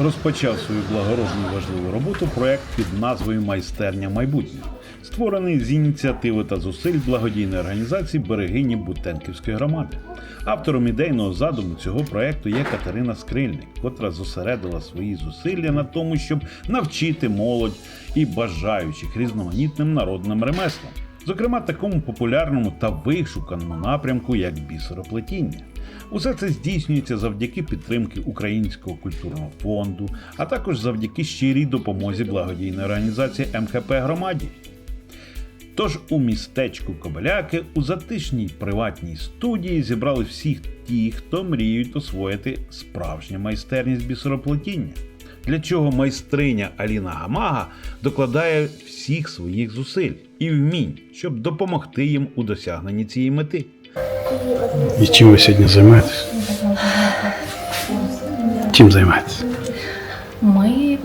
розпочав свою благородну важливу роботу проект під назвою Майстерня майбутнього, створений з ініціативи та зусиль благодійної організації Берегині Бутенківської громади. Автором ідейного задуму цього проекту є Катерина Скрильник, котра зосередила свої зусилля на тому, щоб навчити молодь і бажаючих різноманітним народним ремеслам, зокрема такому популярному та вишуканому напрямку, як бісероплетіння. Усе це здійснюється завдяки підтримки Українського культурного фонду, а також завдяки щирій допомозі благодійної організації МХП громаді. Тож у містечку Кобеляки у затишній приватній студії зібрали всіх ті, хто мріють освоїти справжню майстерність бісероплетіння. Для чого майстриня Аліна Гамага докладає всіх своїх зусиль і вмінь, щоб допомогти їм у досягненні цієї мети. І чим ви сьогодні займаєтесь? Чим займаєтесь? Ми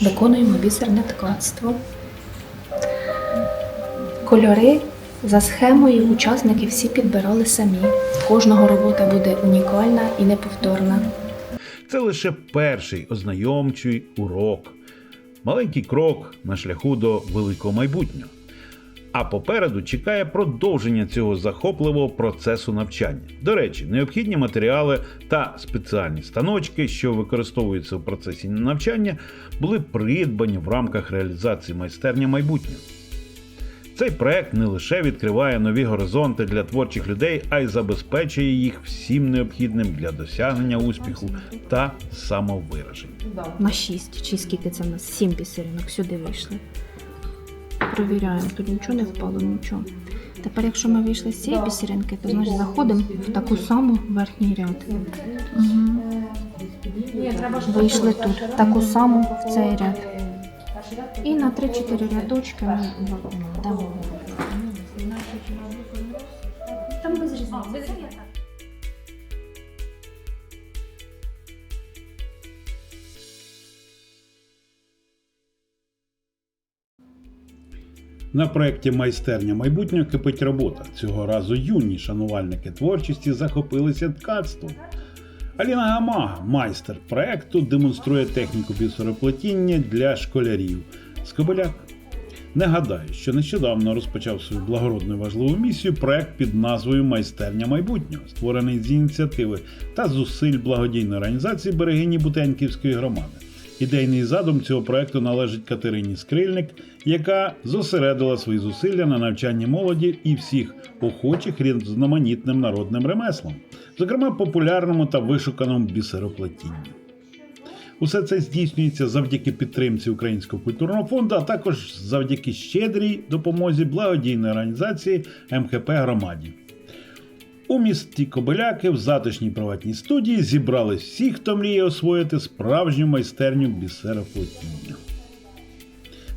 виконуємо бісерне ткацтво. Кольори за схемою учасники всі підбирали самі. Кожного робота буде унікальна і неповторна. Це лише перший ознайомчий урок, маленький крок на шляху до великого майбутнього. А попереду чекає продовження цього захопливого процесу навчання. До речі, необхідні матеріали та спеціальні станочки, що використовуються в процесі навчання, були придбані в рамках реалізації майстерня майбутнього. Цей проект не лише відкриває нові горизонти для творчих людей, а й забезпечує їх всім необхідним для досягнення успіху та самовираження. На шість, чи скільки це в нас? Сім пісеринок сюди вийшли. Провіряємо, тут нічого не впало, нічого. Тепер, якщо ми вийшли з цієї пісеринки, то значить заходимо в таку саму верхній ряд. Угу. Вийшли тут, в таку саму в цей ряд. І на 3-4 рядочки. Там без різниці. На проєкті Майстерня майбутнього кипить робота. Цього разу юні шанувальники творчості захопилися ткацтвом. Аліна Гамага, майстер проекту, демонструє техніку бісероплетіння для школярів Скобеляк. Не гадаю, що нещодавно розпочав свою благородну важливу місію проект під назвою Майстерня майбутнього, створений з ініціативи та зусиль благодійної організації Берегині Бутенківської громади. Ідейний задум цього проекту належить Катерині Скрильник, яка зосередила свої зусилля на навчанні молоді і всіх охочих різноманітним народним ремеслам, зокрема популярному та вишуканому бісероплетінню. Усе це здійснюється завдяки підтримці Українського культурного фонду, а також завдяки щедрій допомозі благодійної організації МХП громаді. У місті Кобиляки в затишній приватній студії зібрались всі, хто мріє освоїти справжню майстерню бісероплетіння.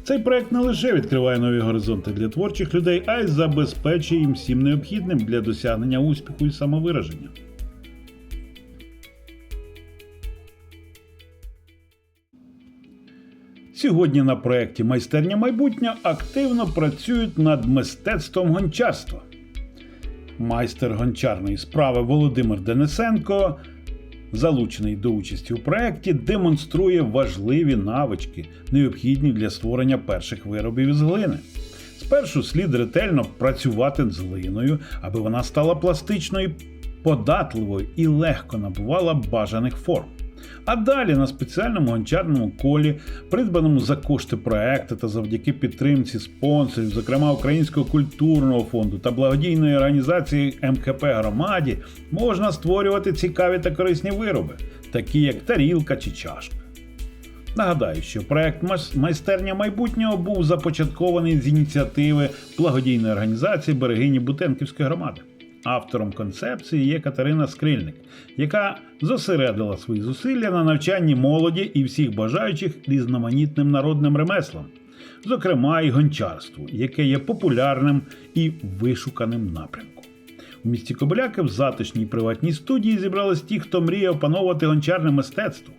Цей проект не лише відкриває нові горизонти для творчих людей, а й забезпечує їм всім необхідним для досягнення успіху і самовираження. Сьогодні на проєкті Майстерня майбутнього активно працюють над мистецтвом гончарства. Майстер гончарної справи Володимир Денисенко, залучений до участі у проєкті, демонструє важливі навички, необхідні для створення перших виробів із глини. Спершу слід ретельно працювати з глиною, аби вона стала пластичною, податливою і легко набувала бажаних форм. А далі на спеціальному гончарному колі, придбаному за кошти проекту та завдяки підтримці спонсорів, зокрема Українського культурного фонду та благодійної організації МХП громаді, можна створювати цікаві та корисні вироби, такі як тарілка чи чашка. Нагадаю, що проект Майстерня майбутнього був започаткований з ініціативи благодійної організації Берегині Бутенківської громади. Автором концепції є Катерина Скрильник, яка зосередила свої зусилля на навчанні молоді і всіх бажаючих різноманітним народним ремеслам, зокрема і гончарству, яке є популярним і вишуканим напрямком. У місті Кобиляки в затишній приватній студії зібрались ті, хто мріє опановувати гончарне мистецтво.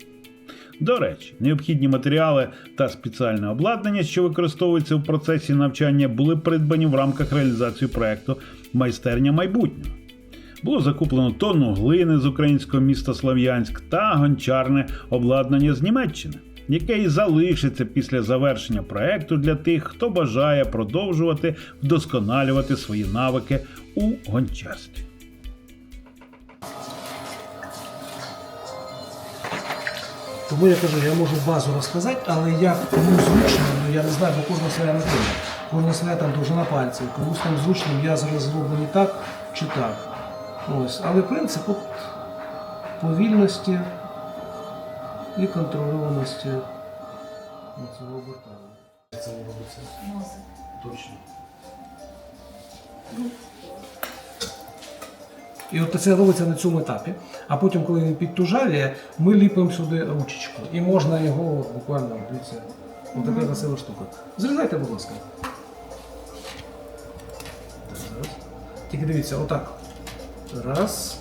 До речі, необхідні матеріали та спеціальне обладнання, що використовується в процесі навчання, були придбані в рамках реалізації проекту Майстерня майбутнього. Було закуплено тонну глини з українського міста Слов'янськ та гончарне обладнання з Німеччини, яке і залишиться після завершення проекту для тих, хто бажає продовжувати вдосконалювати свої навики у гончарстві. Тому я кажу, я можу базу розказати, але як зручно, ну я не знаю, бо кожна своя метода. Кожна своя там довжина пальців, комусь там зручно, я зараз зроблені так чи так. Ось. Але принцип от, повільності і контрольованості цього обертання. Це не робиться. Точно. І от це робиться на цьому етапі. А потім, коли він підтужає, ми ліпимо сюди ручечку. І можна його буквально, дивіться, ось така красива штука. Зрізайте, будь ласка. Тільки дивіться, отак. Раз.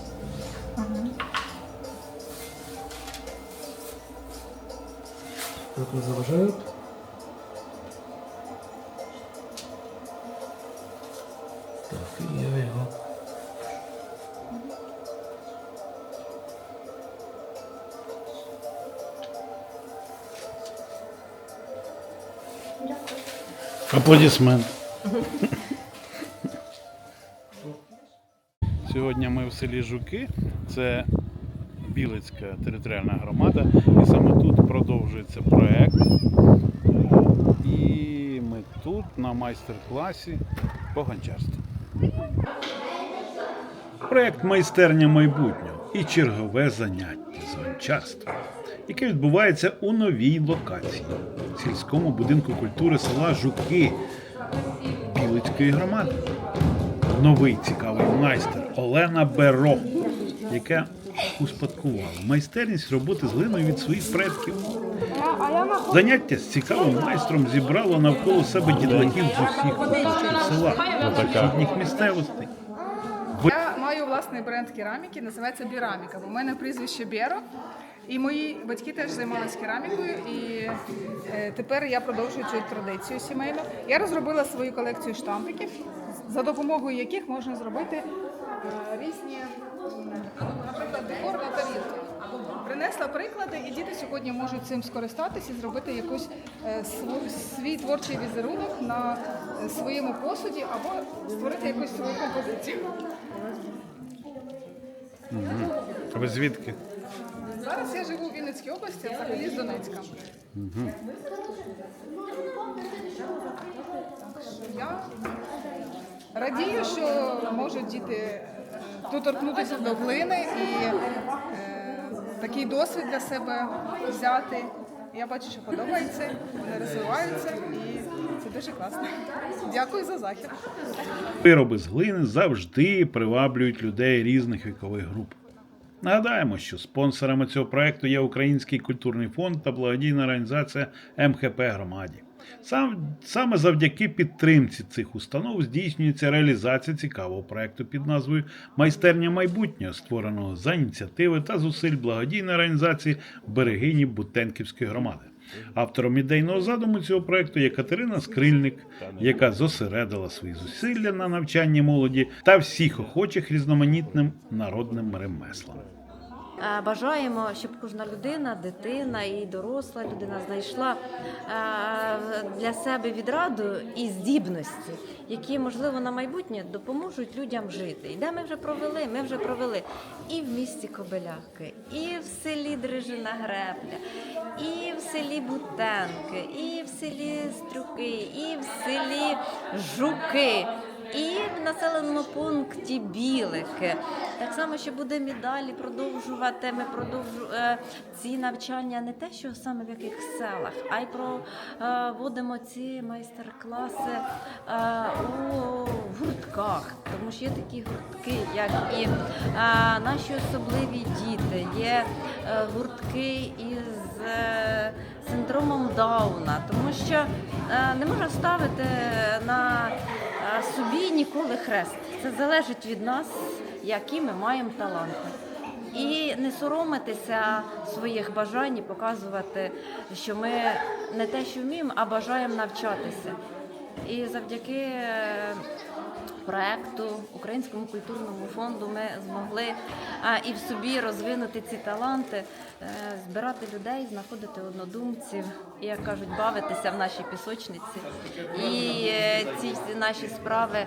Так не заважають. Так, і я його. Аплодисмент. Ми в селі Жуки, це Білицька територіальна громада, і саме тут продовжується проект. І ми тут на майстер-класі по гончарству. Проект майстерня майбутнього і чергове заняття з гончарства, яке відбувається у новій локації сільському будинку культури села Жуки Білицької громади новий цікавий майстер Олена Беро, яка успадкувала майстерність роботи з глиною від своїх предків. Заняття з цікавим майстром зібрало навколо себе дітлахів з усіх куточків села, сусідніх місцевостей. Я маю власний бренд кераміки, називається Біраміка. Бо в мене прізвище Біро. І мої батьки теж займалися керамікою, і е, тепер я продовжую цю традицію сімейну. Я розробила свою колекцію штампиків, за допомогою яких можна зробити різні, наприклад, декор на тарілки. Принесла приклади, і діти сьогодні можуть цим скористатися і зробити якийсь е, свій творчий візерунок на е, своєму посуді або створити якусь свою композицію. Ви звідки? Зараз я живу у Вінницькій області, а взагалі з Донецька. Так що я радію, що можуть діти е, доторкнутися до глини і е, такий досвід для себе взяти. Я бачу, що подобається, розвиваються і це дуже класно. Дякую за захід. Вироби з глини завжди приваблюють людей різних вікових груп. Нагадаємо, що спонсорами цього проекту є Український культурний фонд та благодійна організація МХП громаді. Сам, саме завдяки підтримці цих установ здійснюється реалізація цікавого проекту під назвою Майстерня майбутнього, створеного за ініціативи та зусиль благодійної організації Берегині Бутенківської громади. Автором ідейного задуму цього проекту є Катерина Скрильник, яка зосередила свої зусилля на навчанні молоді та всіх охочих різноманітним народним ремеслам. Е, Бажаємо, щоб кожна людина, дитина і доросла людина знайшла е, для себе відраду і здібності, які, можливо, на майбутнє допоможуть людям жити. І де ми вже провели? Ми вже провели і в місті Кобиляки, і в селі Дрижина Гребля, і в селі Бутенки, і в селі Стрюки, і в селі Жуки. І в населеному пункті Білики. Так само, що будемо і далі продовжувати. Ми продовжуємо ці навчання не те, що саме в яких селах, а й проводимо ці майстер-класи е, у гуртках. Тому що є такі гуртки, як і е, наші особливі діти, є е, гуртки із е, синдромом Дауна, тому що е, не можна ставити на е, собі ніколи хрест. Це залежить від нас, які ми маємо таланти. І не соромитися своїх бажань і показувати, що ми не те, що вміємо, а бажаємо навчатися. І завдяки е, проекту Українському культурному фонду ми змогли і в собі розвинути ці таланти, збирати людей, знаходити однодумців і, як кажуть, бавитися в нашій пісочниці. І е, ці наші справи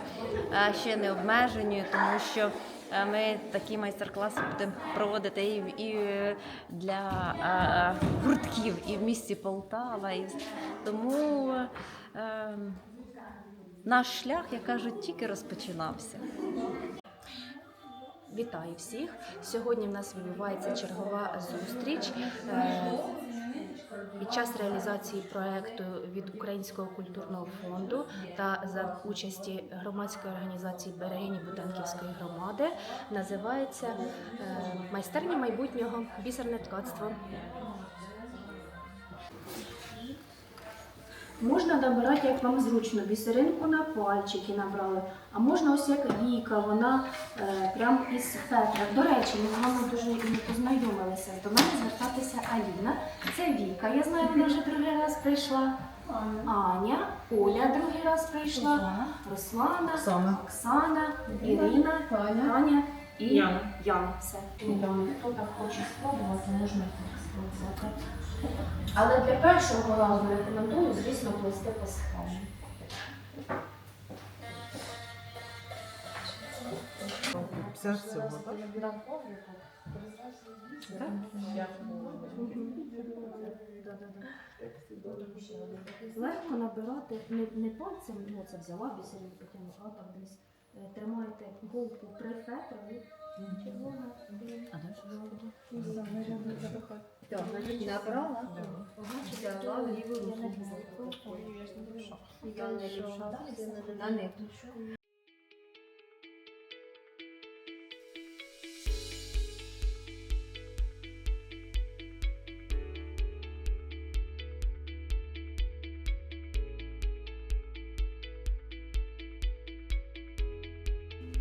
е, ще не обмежені, тому що. е, Ми такі майстер-класи будемо проводити і, е, для е, гуртків, і в місті Полтава. І, тому е, наш шлях, як кажуть, тільки розпочинався. Вітаю всіх! Сьогодні в нас відбувається чергова зустріч. Е, Під час реалізації проекту від Українського культурного фонду та за участі громадської організації Берегині Бутанківської громади називається е, Майстерня майбутнього бісерне ткацтво. Можна набирати, як вам зручно, бісеринку на пальчики набрали, а можна ось як Віка, вона е, прям із Петра. До речі, ми з вами дуже і не познайомилися. До мене звертатися Аліна. Це Віка. Я знаю, вона вже другий раз прийшла. Аня, Оля другий раз прийшла, Руслана, Оксана. Оксана, Ірина, Таня. Таня і Яна. Яна. Все. Хто так хоче спробувати, можна так спробувати. Але для першого разу рекомендую, звісно, плести по схемі. Легко набирати не, не пальцем, ну це взяла бісеринку, потягнула, а так десь е, тримаєте голку при фетрові. Набрала? взяла ліву руку. Я не рішала. На ниточку.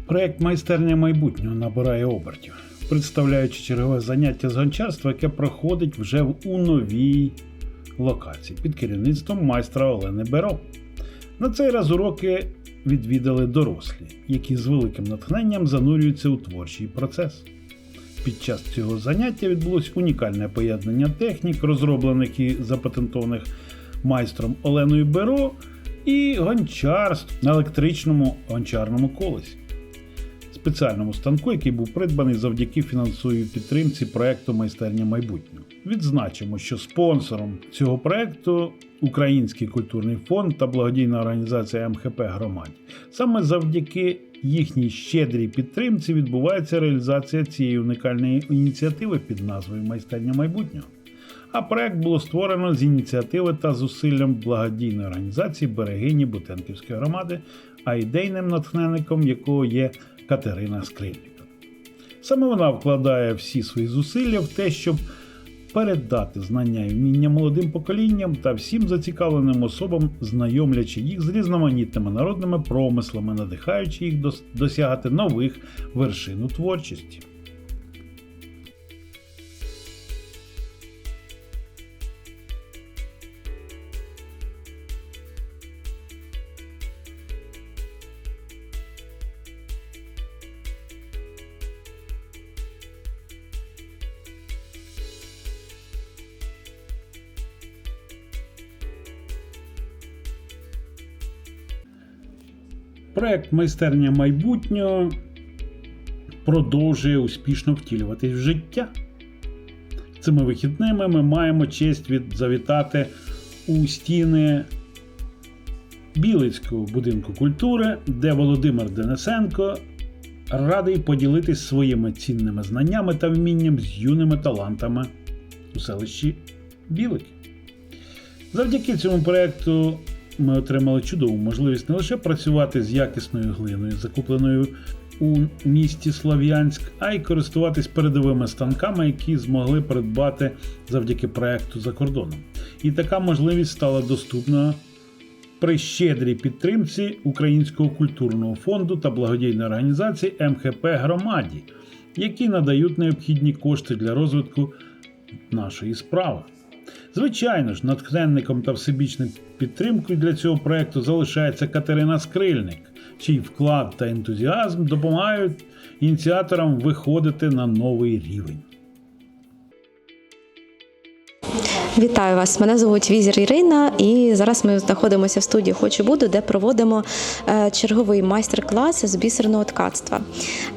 Проект майстерня майбутнього набирає обертів, представляючи чергове заняття з гончарства, яке проходить вже у новій локації під керівництвом майстра Олени Беро. На цей раз уроки відвідали дорослі, які з великим натхненням занурюються у творчий процес. Під час цього заняття відбулось унікальне поєднання технік, розроблених і запатентованих майстром Оленою Беро, і гончарств на електричному гончарному колесі спеціальному станку, який був придбаний завдяки фінансовій підтримці проекту Майстерня майбутнього. Відзначимо, що спонсором цього проекту Український культурний фонд та благодійна організація МХП Громаді. Саме завдяки їхній щедрій підтримці відбувається реалізація цієї унікальної ініціативи під назвою Майстерня майбутнього. А проект було створено з ініціативи та зусиллям благодійної організації Берегині Бутенківської громади, а ідейним натхненником якого є Катерина Скрипніка. Саме вона вкладає всі свої зусилля в те, щоб передати знання і вміння молодим поколінням та всім зацікавленим особам, знайомлячи їх з різноманітними народними промислами, надихаючи їх досягати нових вершин у творчості. Проект Майстерня майбутнього продовжує успішно втілюватись в життя. Цими вихідними ми маємо честь від завітати у стіни Білицького будинку культури, де Володимир Денисенко радий поділитись своїми цінними знаннями та вмінням з юними талантами у селищі Білики. Завдяки цьому проекту ми отримали чудову можливість не лише працювати з якісною глиною, закупленою у місті Слов'янськ, а й користуватись передовими станками, які змогли придбати завдяки проекту за кордоном. І така можливість стала доступна при щедрій підтримці Українського культурного фонду та благодійної організації МХП Громаді, які надають необхідні кошти для розвитку нашої справи. Звичайно ж, натхненником та всебічним підтримкою для цього проекту залишається Катерина Скрильник, чий вклад та ентузіазм допомагають ініціаторам виходити на новий рівень. Вітаю вас! Мене звуть Візір Ірина, і зараз ми знаходимося в студії Хочу буду, де проводимо е, черговий майстер-клас з бісерного ткацтва.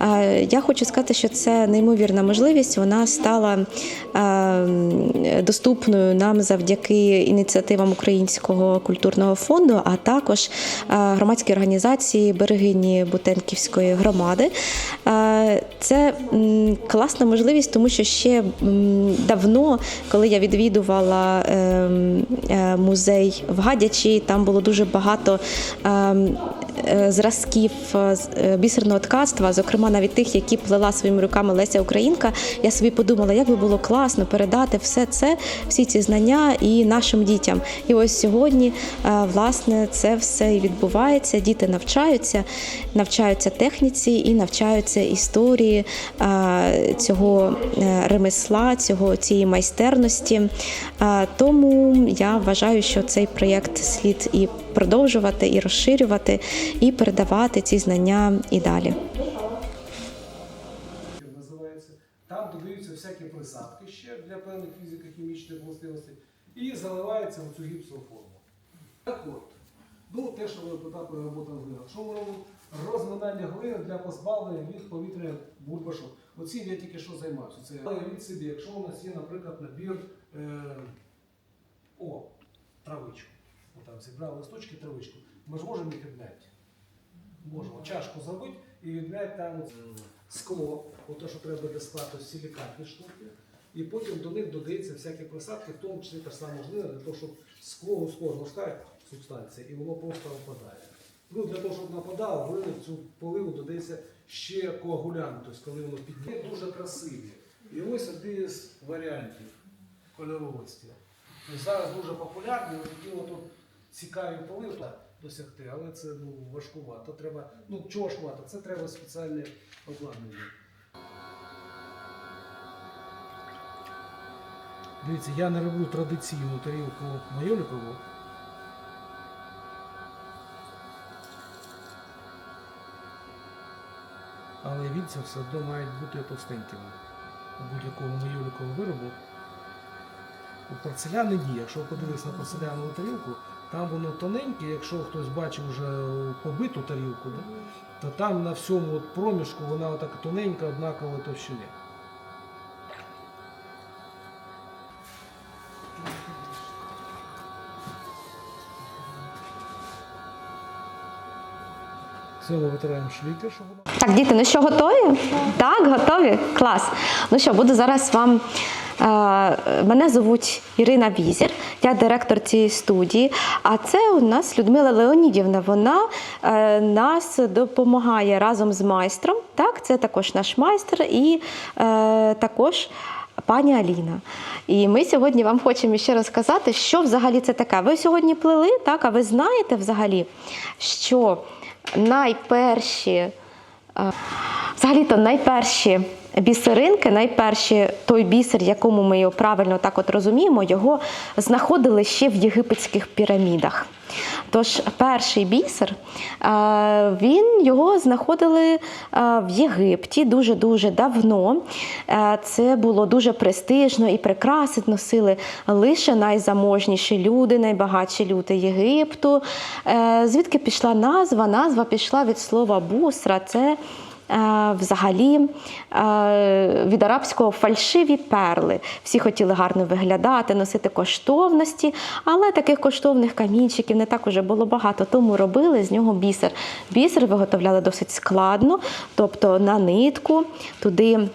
Е, Я хочу сказати, що це неймовірна можливість. Вона стала е, доступною нам завдяки ініціативам Українського культурного фонду, а також е, громадській організації Берегині Бутенківської громади. Це класна можливість, тому що ще давно, коли я відвідувала ем, е, музей в Гадячі, там було дуже багато ем, е, зразків е, бісерного ткацтва, зокрема навіть тих, які плела своїми руками Леся Українка. Я собі подумала, як би було класно передати все це, всі ці знання і нашим дітям. І ось сьогодні, власне, це все і відбувається. Діти навчаються, навчаються техніці і навчаються історії цього ремесла, цього цієї майстерності. Тому я вважаю, що цей проєкт слід і продовжувати, і розширювати, і передавати ці знання і далі. Там додаються всякі присадки ще для певних фізико-хімічних властивостей і заливається в цю гіпсову форму. Так от, ну те, що ви роботу з глиною. Що ми робимо? Розминання глини для позбавлення від повітряних бульбашок. Оцім я тільки що займався. Це від собі, якщо у нас є, наприклад, набір е, о, травичку. Отам зібрали листочки травичку. Ми ж можемо їх відняти. Можемо чашку забити і відняти там скло, ото, що треба для складу силікатні штуки. І потім до них додається всякі присадки, в тому числі та сама глина, для того, щоб скло у скло розкає субстанція, і воно просто опадає. Ну, для того, щоб нападало, глини в цю поливу додається ще коагулянт, тобто коли воно підніє, дуже красиві. І ось один з варіантів кольоровості. Зараз дуже популярні, от тут цікаві поливи досягти, але це ну, важкувато. Треба, ну чого важкувато? Це треба спеціальне обладнання. Дивіться, я не роблю традиційну тарілку майолікову. Але вільця все одно мають бути товстенькими у будь-якому майоліковому виробу. У порцеляни ні. Якщо ви подивитися на порцелянову тарілку, там воно тоненьке, якщо хтось бачив вже побиту тарілку, то там на всьому от проміжку вона отак тоненька, однакова товщини. Все, витираємо шліки, щоб воно. Так, діти, ну що, готові? Так, готові? Клас. Ну що, буду зараз вам. е, Мене звуть Ірина Візір, я директор цієї студії. А це у нас Людмила Леонідівна. Вона е, нас допомагає разом з майстром. Так, це також наш майстер і е, також пані Аліна. І ми сьогодні вам хочемо ще розказати, що взагалі це таке. Ви сьогодні плели, так? А ви знаєте взагалі, що найперші Взагалі-то найперші бісеринки, найперші той бісер, якому ми його правильно так от розуміємо, його знаходили ще в єгипетських пірамідах. Тож перший бісер, е, він його знаходили е, в Єгипті дуже-дуже давно. Е, Це було дуже престижно і прикраси носили лише найзаможніші люди, найбагатші люди Єгипту. Звідки пішла назва? Назва пішла від слова бусра. Це взагалі е, від арабського фальшиві перли. Всі хотіли гарно виглядати, носити коштовності, але таких коштовних камінчиків не так уже було багато, тому робили з нього бісер. Бісер виготовляли досить складно, тобто на нитку туди.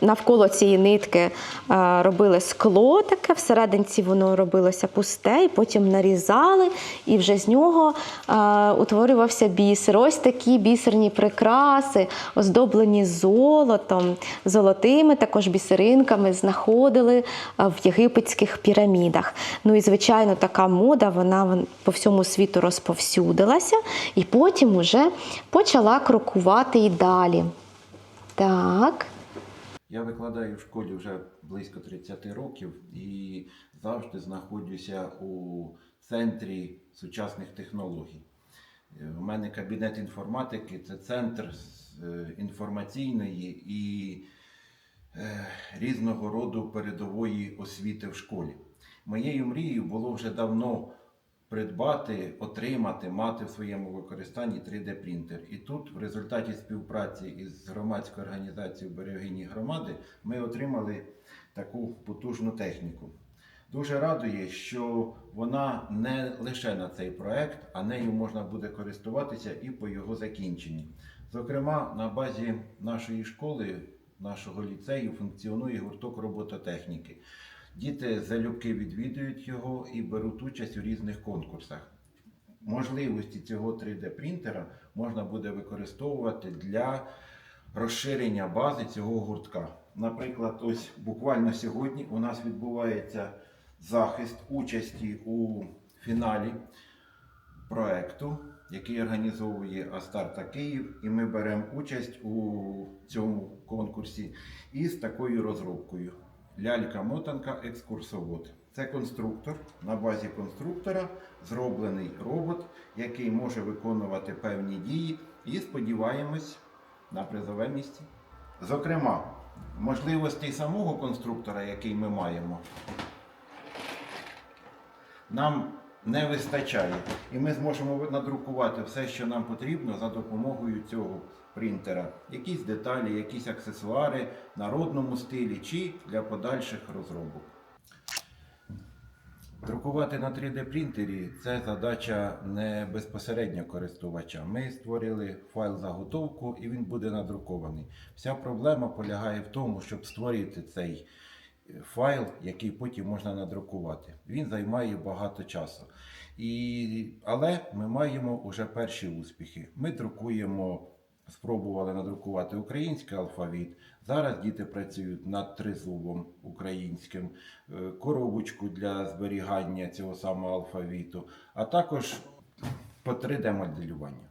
Навколо цієї нитки а, робили скло таке, всерединці воно робилося пусте, і потім нарізали, і вже з нього а, утворювався бісер. Ось такі бісерні прикраси, оздоблені золотом, золотими також бісеринками знаходили в єгипетських пірамідах. Ну і звичайно, така мода вона по всьому світу розповсюдилася, і потім уже почала крокувати і далі. Так. Я викладаю в школі вже близько 30 років і завжди знаходжуся у центрі сучасних технологій. У мене кабінет інформатики це центр е, інформаційної і е, різного роду передової освіти в школі. Моєю мрією було вже давно придбати, отримати, мати в своєму використанні 3D-принтер. І тут, в результаті співпраці із громадською організацією Берегині громади, ми отримали таку потужну техніку. Дуже радує, що вона не лише на цей проект, а нею можна буде користуватися і по його закінченні. Зокрема, на базі нашої школи, нашого ліцею, функціонує гурток робототехніки. Діти залюбки відвідують його і беруть участь у різних конкурсах. Можливості цього 3D-принтера можна буде використовувати для розширення бази цього гуртка. Наприклад, ось буквально сьогодні у нас відбувається захист участі у фіналі проекту, який організовує Астарта Київ, і ми беремо участь у цьому конкурсі із такою розробкою. Лялька-мотанка екскурсовод. Це конструктор. На базі конструктора зроблений робот, який може виконувати певні дії, і сподіваємось на призове місце. Зокрема, можливостей самого конструктора, який ми маємо, нам не вистачає. І ми зможемо надрукувати все, що нам потрібно за допомогою цього принтера. Якісь деталі, якісь аксесуари в народному стилі чи для подальших розробок. Друкувати на 3D принтері це задача не безпосередньо користувача. Ми створили файл заготовку і він буде надрукований. Вся проблема полягає в тому, щоб створити цей е, файл, який потім можна надрукувати. Він займає багато часу. І... Але ми маємо вже перші успіхи. Ми друкуємо, спробували надрукувати український алфавіт. Зараз діти працюють над тризубом українським, е, коробочку для зберігання цього самого алфавіту, а також по 3D-моделювання.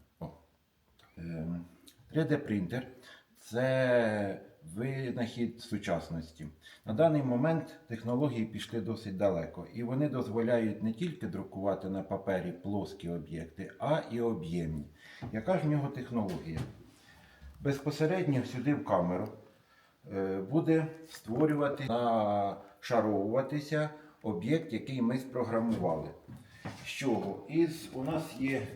Ем, 3D-принтер це винахід сучасності. На даний момент технології пішли досить далеко, і вони дозволяють не тільки друкувати на папері плоскі об'єкти, а і об'ємні. Яка ж в нього технологія? Безпосередньо сюди в камеру е, буде створювати, нашаровуватися об'єкт, який ми спрограмували. З чого? Із у нас є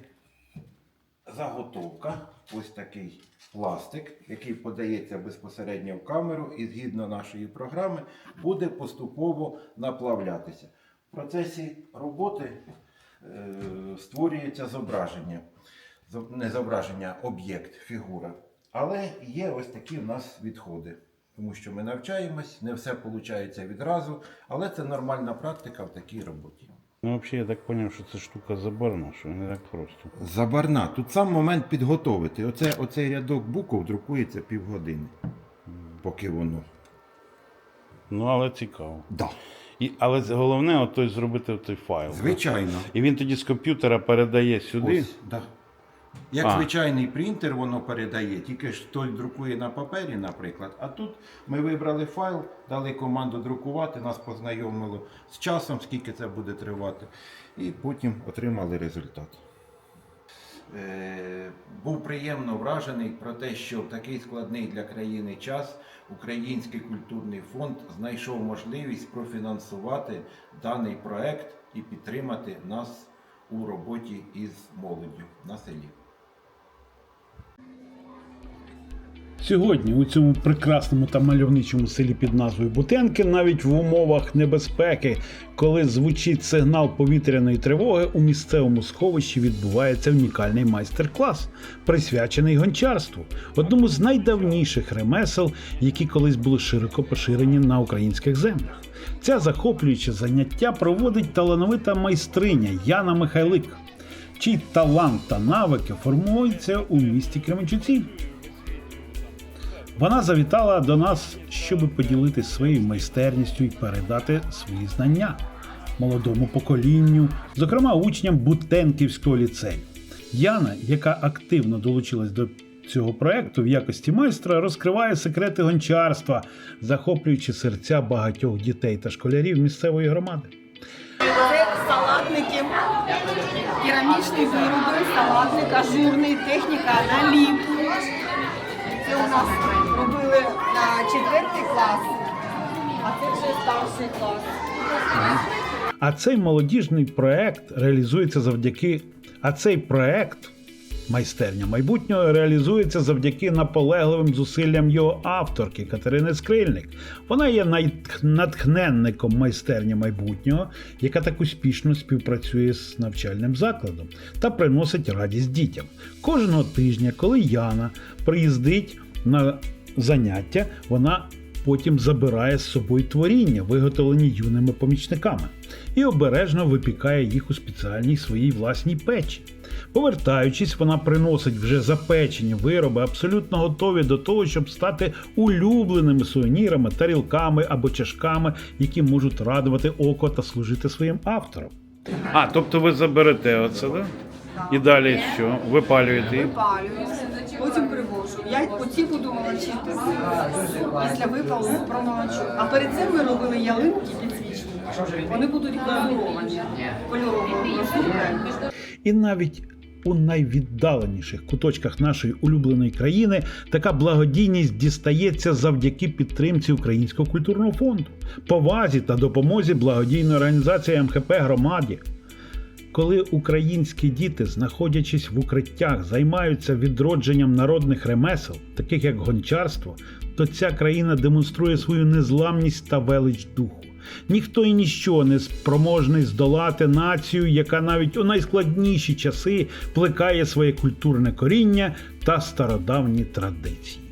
заготовка, ось такий пластик, який подається безпосередньо в камеру і згідно нашої програми буде поступово наплавлятися. В процесі роботи е, створюється зображення. Не зображення, об'єкт, фігура. Але є ось такі в нас відходи. Тому що ми навчаємось, не все виходить відразу, але це нормальна практика в такій роботі. Ну, взагалі, я так зрозумів, що це штука забарна, що не так просто. Забарна. Тут сам момент підготовити. Оце, оцей рядок букв друкується півгодини, поки воно. Ну, але цікаво. Да. І, але головне от той зробити той файл. Звичайно. І він тоді з комп'ютера передає сюди. Ось, да. Як А. звичайний принтер воно передає, тільки ж той друкує на папері, наприклад. А тут ми вибрали файл, дали команду друкувати, нас познайомило з часом, скільки це буде тривати, і потім отримали результат. Е, був приємно вражений про те, що в такий складний для країни час Український культурний фонд знайшов можливість профінансувати даний проект і підтримати нас у роботі із молоддю на селі. Сьогодні у цьому прекрасному та мальовничому селі під назвою Бутенки, навіть в умовах небезпеки, коли звучить сигнал повітряної тривоги, у місцевому сховищі відбувається унікальний майстер-клас, присвячений гончарству, одному з найдавніших ремесел, які колись були широко поширені на українських землях. Це захоплююче заняття проводить талановита майстриня Яна Михайлик, чий талант та навики формуються у місті Кременчуці. Вона завітала до нас, щоб поділитися своєю майстерністю і передати свої знання молодому поколінню, зокрема учням Бутенківського ліцею. Яна, яка активно долучилась до цього проекту в якості майстра, розкриває секрети гончарства, захоплюючи серця багатьох дітей та школярів місцевої громади. Це салатники, керамічні вироби, салатник, ажурний, техніка наліп. У нас робили на четвертий клас, а це вже старший клас. А цей молодіжний проект реалізується завдяки. А цей проект майстерня майбутнього реалізується завдяки наполегливим зусиллям його авторки Катерини Скрильник. Вона є натхненником майстерні майбутнього, яка так успішно співпрацює з навчальним закладом та приносить радість дітям. Кожного тижня, коли Яна приїздить на заняття, вона потім забирає з собою творіння, виготовлені юними помічниками, і обережно випікає їх у спеціальній своїй власній печі. Повертаючись, вона приносить вже запечені вироби, абсолютно готові до того, щоб стати улюбленими сувенірами, тарілками або чашками, які можуть радувати око та служити своїм авторам. А, тобто ви заберете оце, да? І далі що? Випалюєте їх? Випалююся, потім Я оці буду молочити після випалу промолочу. А перед цим ми робили ялинки підсвічні. Вони будуть кольоровою. І навіть у найвіддаленіших куточках нашої улюбленої країни така благодійність дістається завдяки підтримці Українського культурного фонду, повазі та допомозі благодійної організації МХП громаді. Коли українські діти, знаходячись в укриттях, займаються відродженням народних ремесел, таких як гончарство, то ця країна демонструє свою незламність та велич духу. Ніхто і ніщо не спроможний здолати націю, яка навіть у найскладніші часи плекає своє культурне коріння та стародавні традиції.